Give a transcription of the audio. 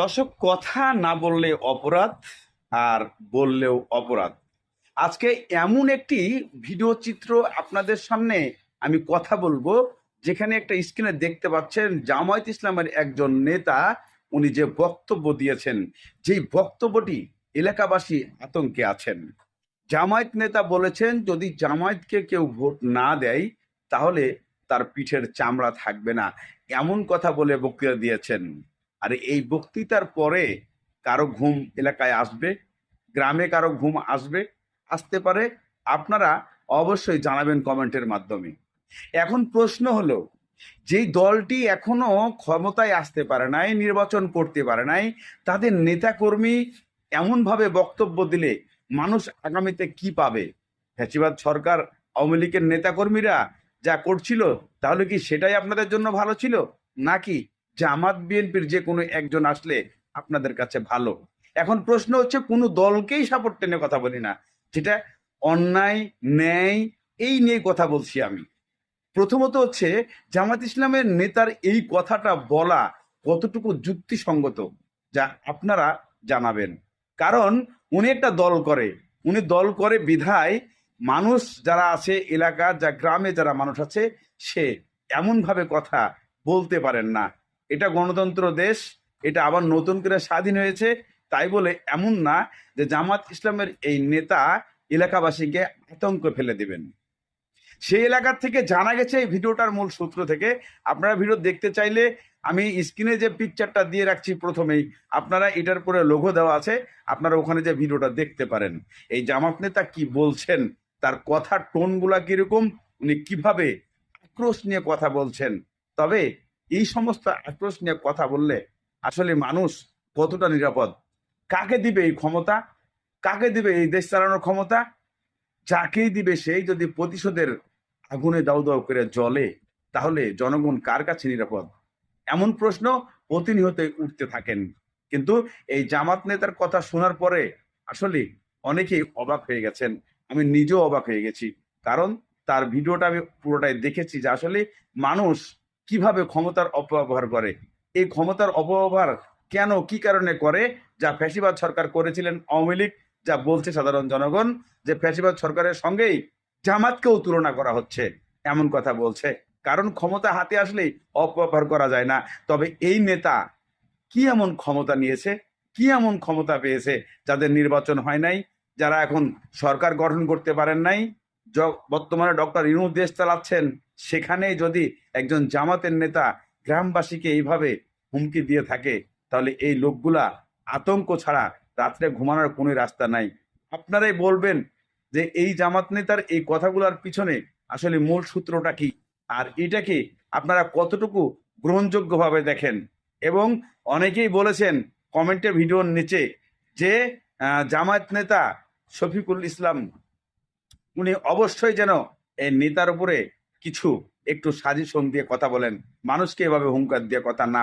দর্শক, কথা না বললে অপরাধ আর বললেও অপরাধ। আজকে এমন একটি ভিডিও চিত্র আপনাদের সামনে আমি কথা বলব, যেখানে একটা স্ক্রিনে দেখতে পাচ্ছেন জামায়াত ইসলামের একজন নেতা, উনি যে বক্তব্য দিয়েছেন, যেই বক্তব্যটি এলাকাবাসী আতঙ্কে আছেন। জামায়াত নেতা বলেছেন, যদি জামায়াতকে কেউ ভোট না দেয়, তাহলে তার পিঠের চামড়া থাকবে না। এমন কথা বলে বক্তৃতা দিয়েছেন। আর এই বক্তৃতার পরে কারও ঘুম এলাকায় আসবে, গ্রামে কারও ঘুম আসবে, আসতে পারে। আপনারা অবশ্যই জানাবেন কমেন্টের মাধ্যমে। এখন প্রশ্ন হলো, যেই দলটি এখনও ক্ষমতায় আসতে পারে নাই, নির্বাচন করতে পারে নাই, তাদের নেতাকর্মী এমনভাবে বক্তব্য দিলে মানুষ আগামীতে কি পাবে? ফ্যাসিবাদ সরকার, আওয়ামী লীগের নেতাকর্মীরা যা করছিল, তাহলে কি সেটাই আপনাদের জন্য ভালো ছিল? নাকি জামাত বিএনপির যে কোনো একজন আসলে আপনাদের কাছে ভালো। এখন প্রশ্ন হচ্ছে, কোনো দলকেই সাপোর্ট টেনে কথা বলি না। যেটা অন্যায়, ন্যায়, এই নিয়ে কথা বলছি আমি। প্রথমত হচ্ছে, জামাত ইসলামের নেতার এই কথাটা বলা কতটুকু যুক্তিসঙ্গত, যা আপনারা জানাবেন। কারণ উনি একটা দল করে। উনি দল করে বিধায় মানুষ যারা আছে, এলাকা, যা গ্রামে যারা মানুষ আছে, সে এমনভাবে কথা বলতে পারেন না। এটা গণতন্ত্র দেশ, এটা আবার নতুন করে স্বাধীন হয়েছে, তাই বলে এমন না যে জামাত ইসলামের এই নেতা এলাকাবাসীকে আতঙ্ক ফেলে দিবেন। সেই এলাকার থেকে জানা গেছে এই ভিডিওটার মূল সূত্র থেকে। আপনারা ভিডিও দেখতে চাইলে আমি স্ক্রিনে যে পিকচারটা দিয়ে রাখছি প্রথমেই, আপনারা এটার পরে লোগো দেওয়া আছে, আপনারা ওখানে যে ভিডিওটা দেখতে পারেন। এই জামাত নেতা কি বলছেন, তার কথার টোনগুলা কীরকম, উনি কীভাবে আক্রোশ নিয়ে কথা বলছেন? তবে এই সমস্ত আক্রোশ নিয়ে কথা বললে আসলে মানুষ কতটা নিরাপদ? কাকে দিবে এই ক্ষমতা? কাকে দিবে এই দেশ চালানোর ক্ষমতা? যাকেই দিবে সেই যদি প্রতিশোধের আগুনে দাউ দাউ করে জলে তাহলে জনগণ কার কাছে নিরাপদ? এমন প্রশ্ন প্রতিনিয়তই উঠতে থাকেন। কিন্তু এই জামাত নেতার কথা শোনার পরে আসলে অনেকেই অবাক হয়ে গেছেন। আমি নিজেও অবাক হয়ে গেছি। কারণ তার ভিডিওটা আমি পুরোটাই দেখেছি যে আসলে মানুষ কীভাবে ক্ষমতার অপব্যবহার করে? এই ক্ষমতার অপব্যবহার কেন, কি কারণে করে? যা ফ্যাসিবাদ সরকার করেছিলেন আওয়ামী লীগ, যা বলছে সাধারণ জনগণ যে ফ্যাসিবাদ সরকারের সঙ্গেই জামাতকেও তুলনা করা হচ্ছে। এমন কথা বলছে। কারণ ক্ষমতা হাতে আসলেই অপব্যবহার করা যায় না। তবে এই নেতা কি এমন ক্ষমতা নিয়েছে? কি এমন ক্ষমতা পেয়েছে যাদের নির্বাচন হয় নাই? যারা এখন সরকার গঠন করতে পারেন নাই? বর্তমানে ডক্টর ইনুদ দেশ চালাচ্ছেন। সেখানে যদি একজন জামাতের নেতা গ্রামবাসীকে এইভাবে হুমকি দিয়ে থাকে, তাহলে এই লোকগুলা আতঙ্ক ছাড়া রাত্রে ঘুমানোর কোনো রাস্তা নাই। আপনারাই বলবেন যে এই জামাত নেতার এই কথাগুলোর পিছনে আসলে মূল সূত্রটা কি? আর এটাকে আপনারা কতটুকু গ্রহণযোগ্যভাবে দেখেন? এবং অনেকেই বলেছেন কমেন্টে ভিডিওর নিচে যে জামায়াত নেতা শফিকুল ইসলাম, উনি অবশ্যই যেন এই নেতার উপরে কিছু একটু সাজেশন দিয়ে কথা বলেন মানুষকে এভাবে হুঙ্কার দিয়ে কথা না।